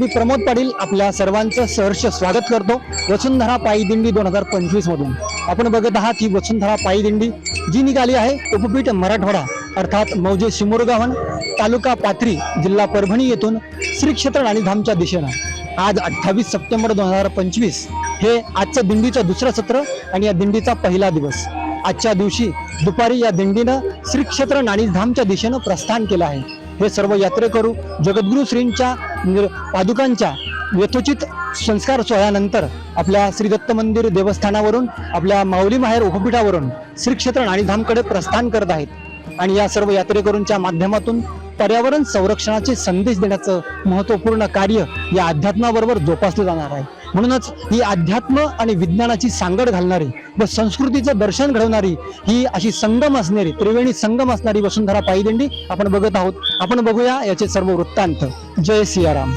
मी प्रमोद पाटील आपल्या सर्वांचं सहर्ष स्वागत करतो. वसुंधरा पायी दिंडी दोन हजार पंचवीस मधून. आपण बघत आहात ही वसुंधरा पायी दिंडी जी निघाली आहे उपपीठ मराठवाडा अर्थात मौजे शिमोरगावन तालुका पाथरी जिल्हा परभणी येथून श्री क्षेत्र राणीधामच्या दिशेनं. आज अठ्ठावीस सप्टेंबर दोन हजार पंचवीस हे आजचं दिंडीचं दुसरं सत्र आणि या दिंडीचा पहिला दिवस. आजच्या दिवशी दुपारी या दिंडीनं श्री क्षेत्र नाणीधामच्या दिशेनं प्रस्थान केलं आहे. हे सर्व यात्रेकरू जगद्गुरु श्रींच्या पादुकांच्या यथोचित संस्कार सोहळ्यानंतर आपल्या श्री दत्त मंदिर देवस्थानावरून आपल्या माऊली माहेर उपपीठावरून श्री क्षेत्र नाणीधामकडे प्रस्थान करत आहेत. आणि या सर्व यात्रेकरूंच्या माध्यमातून पर्यावरण संरक्षणाचे संदेश देण्याचं महत्त्वपूर्ण कार्य या अध्यात्माबरोबर जोपासलं जाणार आहे. म्हणूनच ही अध्यात्म आणि विज्ञानाची सांगड घालणारी व संस्कृतीचं दर्शन घडवणारी ही अशी संगम असणारी त्रिवेणी संगम असणारी वसुंधरा पायी दिंडी आपण बघत आहोत. आपण बघूया याचे सर्व वृत्तांत. जय सियाराम.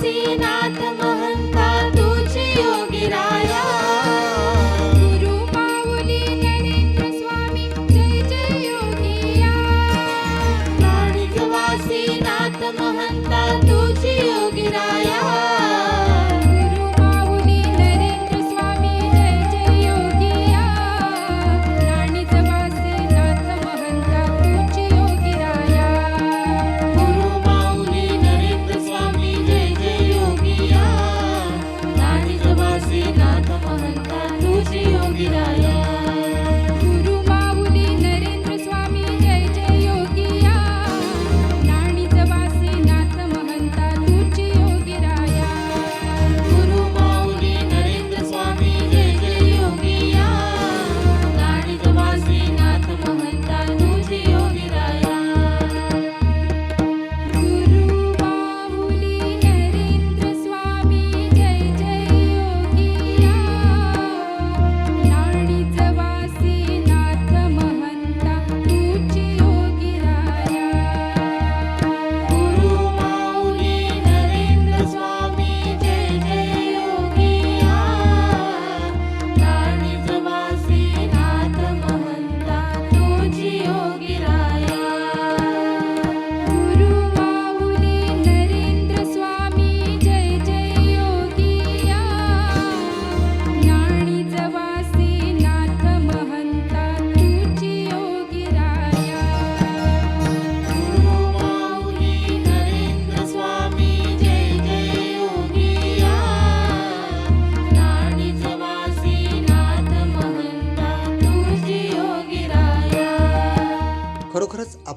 see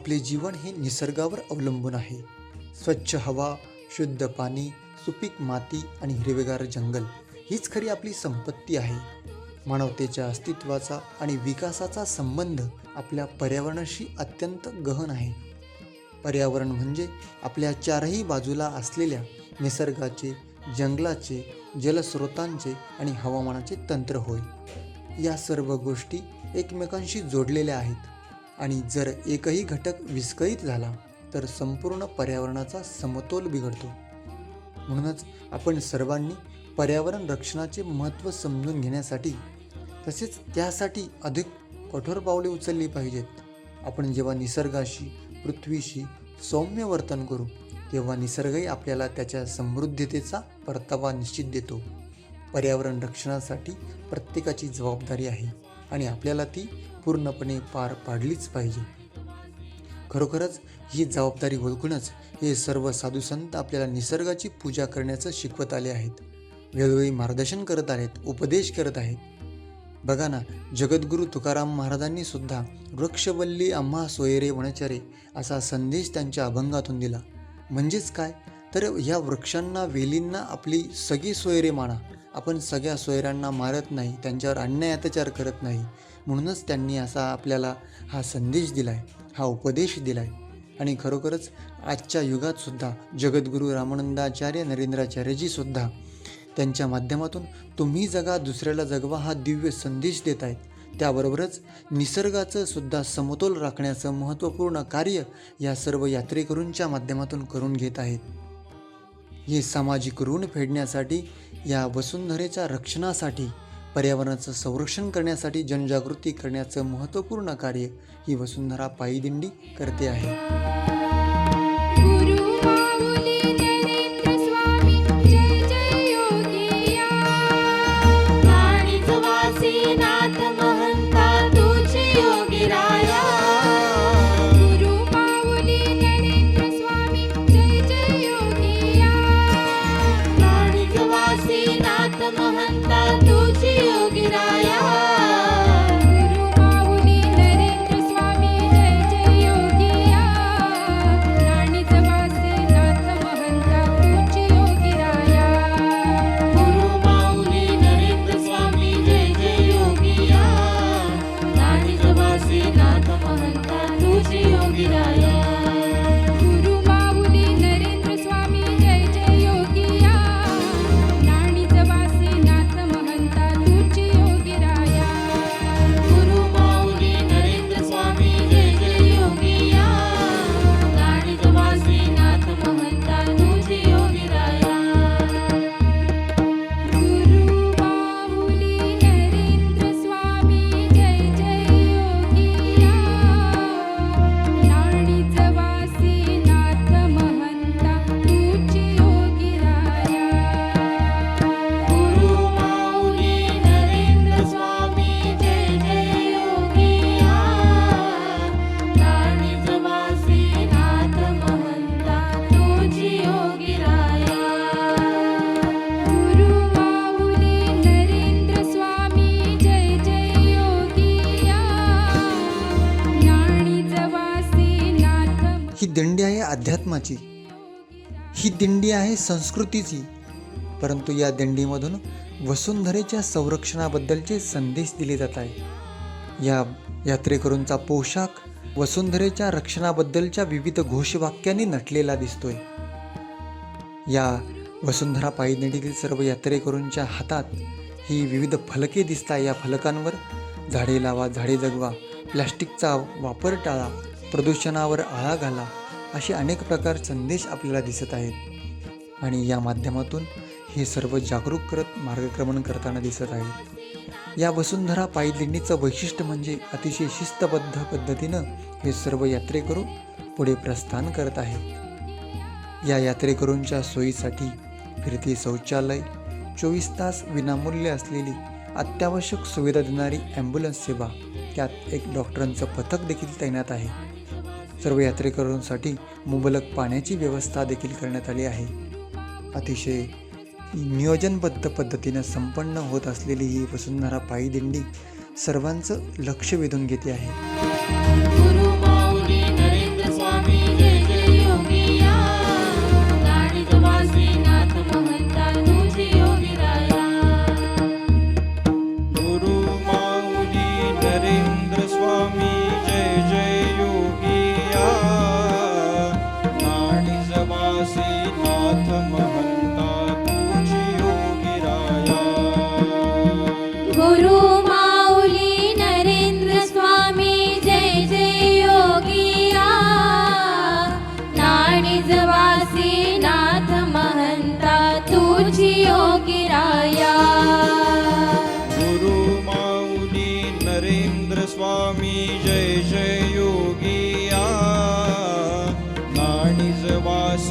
आपले जीवन हे निसर्गावर अवलंबून आहे. स्वच्छ हवा शुद्ध पाणी सुपीक माती आणि हिरवेगार जंगल हीच खरी आपली संपत्ती आहे. मानवतेच्या अस्तित्वाचा आणि विकासाचा संबंध आपल्या पर्यावरणाशी अत्यंत गहन आहे. पर्यावरण म्हणजे आपल्या चारही बाजूला असलेल्या निसर्गाचे जंगलाचे जलस्रोतांचे आणि हवामानाचे तंत्र होय. या सर्व गोष्टी एकमेकांशी जोडलेल्या आहेत. आणि जर एकही घटक विस्कळीत झाला तर संपूर्ण पर्यावरणाचा समतोल बिघडतो. म्हणूनच आपण सर्वांनी पर्यावरण रक्षणाचे महत्त्व समजून घेण्यासाठी तसेच त्यासाठी अधिक कठोर पावले उचलली पाहिजेत. आपण जेव्हा निसर्गाशी पृथ्वीशी सौम्य वर्तन करू तेव्हा निसर्गही आपल्याला त्याच्या समृद्धतेचा परतावा निश्चित देतो. पर्यावरण रक्षणासाठी प्रत्येकाची जबाबदारी आहे आणि आपल्याला ती पूर्णपणे पार पाडलीच पाहिजे. खरोखरच ही जबाबदारी ओळखूनच हे सर्व साधुसंत आपल्याला निसर्गाची पूजा करण्याचं शिकवत आले आहेत. वेळोवेळी मार्गदर्शन करत आहेत उपदेश करत आहेत. बघा ना जगद्गुरू तुकाराम महाराजांनी सुद्धा वृक्षवल्ली आम्हा सोयरे वनचरे असा संदेश त्यांच्या अभंगातून दिला. म्हणजेच काय? तर ह्या वृक्षांना वेलींना आपली सगळी सोयरे माना. आपण सगळ्या सोयऱ्यांना मारत नाही त्यांच्यावर अन्याय अत्याचार करत नाही. म्हणूनच त्यांनी असा आपल्याला हा संदेश दिला आहे हा उपदेश दिला आहे आणि खरोखरच आजच्या युगातसुद्धा जगद्गुरू रामानंदाचार्य नरेंद्राचार्यजीसुद्धा त्यांच्या माध्यमातून तुम्ही जगा दुसऱ्याला जगवा हा दिव्य संदेश देत आहेत. त्याबरोबरच निसर्गाचं सुद्धा समतोल राखण्याचं महत्त्वपूर्ण कार्य या सर्व यात्रेकरूंच्या माध्यमातून करून घेत आहेत. हे सामाजिक ऋण फेडण्यासाठी या वसुंधरेच्या रक्षणासाठी पर्यावरणाचं संरक्षण करण्यासाठी जनजागृती करण्याचं महत्त्वपूर्ण कार्य ही वसुंधरा पायीदिंडी करते आहे. महंता दिंडी आहे संस्कृतीची. परंतु या दिंडीमधून वसुंधरेच्या संरक्षणाबद्दलचे संदेश दिले जात आहे. या यात्रेकरूंचा पोशाख वसुंधरेच्या रक्षणाबद्दलच्या विविध घोषवाक्यांनी नटलेला दिसतोय. या वसुंधरा पायी दिंडीतील सर्व यात्रेकरूंच्या हातात ही विविध फलके दिसतात या फलकांवर झाडे लावा झाडे जगवा प्लॅस्टिकचा वापर टाळा प्रदूषणावर आळा घाला असे अनेक प्रकार संदेश आपल्याला दिसत आहेत. आणि या माध्यमातून हे सर्व जागरूक करत मार्गक्रमण करताना दिसत आहेत या वसुंधरा पायी वैशिष्ट्य म्हणजे अतिशय शिस्तबद्ध पद्धतीनं हे सर्व यात्रेकरू पुढे प्रस्थान करत आहेत या यात्रेकरूंच्या सोयीसाठी फिरती शौचालय चोवीस तास विनामूल्य असलेली अत्यावश्यक सुविधा देणारी ॲम्ब्युलन्स सेवा त्यात एक डॉक्टरांचं पथक देखील तैनात आहे. सर्व यात्रेकरूंसाठी मुबलक पाण्याची व्यवस्था देखील करण्यात आली आहे. अतिशय नियोजनबद्ध पद्धतीनं संपन्न होत असलेली ही वसुंधरा पायीदिंडी सर्वांचं लक्ष वेधून घेते आहे.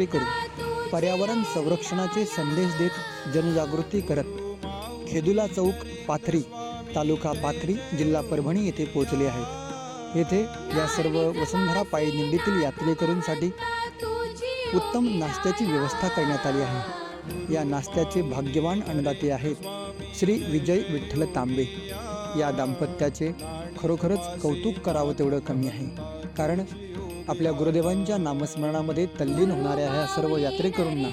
यात्रेकरू पर्यावरण संरक्षणाचे संदेश देत जनजागृती करत खेदुला चौक पाथरी तालुका पाथरी जिल्हा परभणी येथे पोहोचले आहेत. येथे या सर्व वसुंधरा पायी दिंडीतील यात्रेकरूंसाठी उत्तम नाश्त्याची व्यवस्था करण्यात आली आहे. या नाश्त्याचे भाग्यवान अन्नदाते आहेत श्री विजय विठ्ठल तांबे. या दाम्पत्याचे खरोखरच कौतुक करावं तेवढं कमी आहे. कारण आपल्या गुरुदेवांच्या नामस्मरणामध्ये तल्लीन होणाऱ्या ह्या सर्व यात्रेकरूंना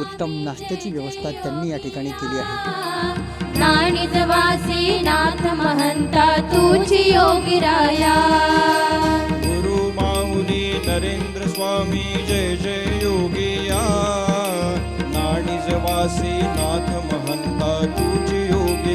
उत्तम नाश्त्याची व्यवस्था त्यांनी या ठिकाणी केली आहे. नाणीज वासी नाथ महंता तुझी योगी राया. गुरु माऊली नरेंद्र स्वामी जय जय योगिया नाणीज वासी नाथ महंता तुझी योगी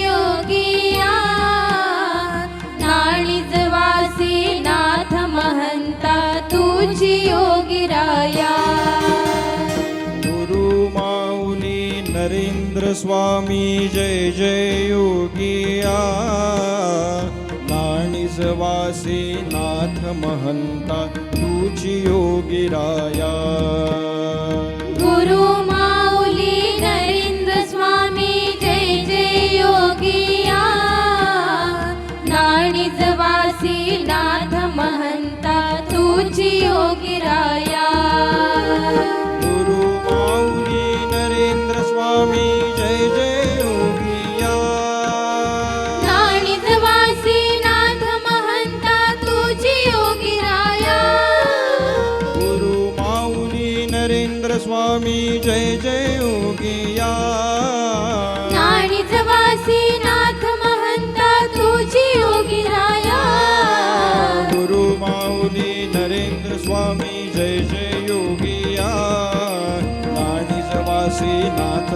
योगी राया गुरु माऊली नरेंद्र स्वामी जय जय योगिया। नाणीज वासी नाथ महंता तुझी योगी राया गुरु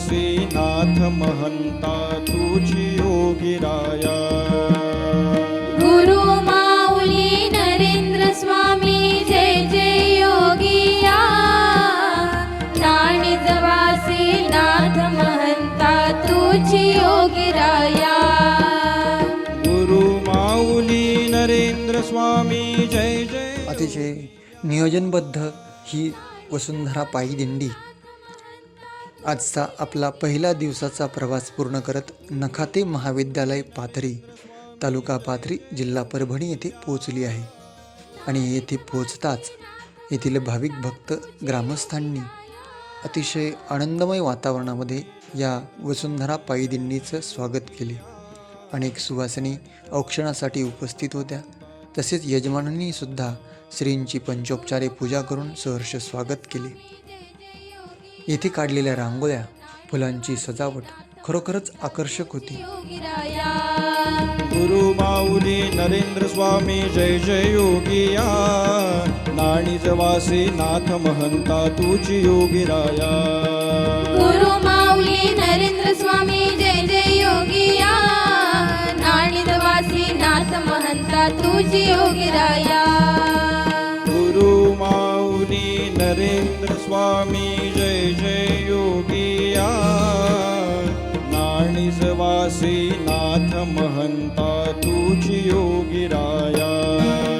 वासी नाथ महंता तुझी योगी राया। गुरु माऊली नरेंद्र स्वामी जय जय योगिया नाणिजवासी नाथ महंता तुझी योगी राया। गुरु माऊली नरेंद्र स्वामी जय जय। अतिशय नियोजनबद्ध ही वसुंधरा पायी दिंडी. आजचा आपला पहिला दिवसाचा प्रवास पूर्ण करत नखाते महाविद्यालय पाथरी तालुका पाथरी जिल्हा परभणी येथे पोहोचली आहे. आणि येथे पोहोचताच येथील भाविक भक्त ग्रामस्थांनी अतिशय आनंदमय वातावरणामध्ये या वसुंधरा पायीदिंडीचं स्वागत केले. अनेक सुवासिनी औक्षणासाठी उपस्थित होत्या. तसेच यजमानांनीसुद्धा श्रींची पंचोपचारे पूजा करून सहर्ष स्वागत केले. येथे काढलेल्या रांगोळ्या फुलांची सजावट खरोखरच आकर्षक होती. गुरु माऊली नरेंद्र स्वामी जय जय योगिया. नाणीच वासी नाथ महंता तुझी योगी राया. गुरु माऊली नरेंद्र स्वामी जय जय योगिया. नाणिदवासी नाथ महंता तुझी योगी राया. नरेंद्र स्वामी जय जय योगिया नाणीच नाथ महंता तुझी योगिराया.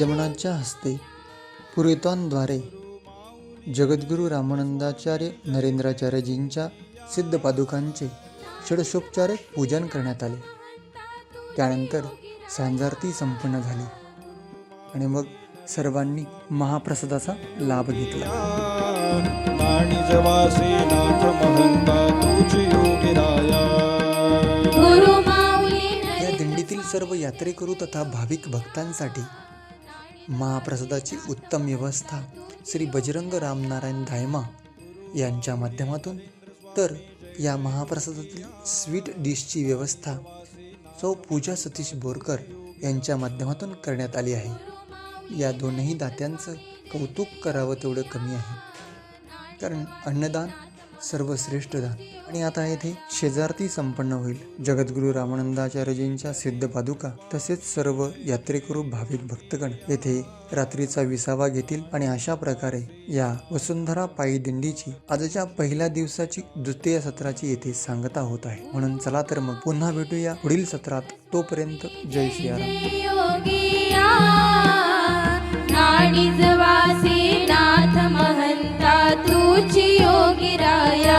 यजमानांच्या हस्ते पुरोहितांद्वारे जगद्गुरू रामानंदाचार्य नरेंद्राचार्यजींच्या सिद्ध पादुकांचे षडशोपचारे पूजन करण्यात आले. त्यानंतर सांजारती संपन्न झाली आणि मग सर्वांनी महाप्रसादाचा लाभ घेतला. या दिंडीतील सर्व यात्रेकरू तथा भाविक भक्तांसाठी महाप्रसादाची उत्तम व्यवस्था श्री बजरंग रामनारायण धायमा यांच्या माध्यमातून. तर या महाप्रसादातील स्वीट डिशची व्यवस्था सौ पूजा सतीश बोरकर यांच्या माध्यमातून करण्यात आली आहे. या दोनही दात्यांचं कौतुक करावं तेवढं कमी आहे. कारण अन्नदान सर्वश्रेष्ठ दान. आणि आता येथे शेजारती संपन्न होईल. जगद्गुरु रामानंदाचार्यजींच्या सिद्ध पादुका तसेच सर्व यात्रेकरू भाविक भक्तगण येथे रात्रीचा विसावा घेतील. आणि अशा प्रकारे या वसुंधरा पायी दिंडीची आजच्या पहिल्या दिवसाची द्वितीय सत्राची येथे सांगता होत आहे. म्हणून चला तर मग पुन्हा भेटूया पुढील सत्रात. तोपर्यंत जय सियाराम नाथ कुछ योगिराया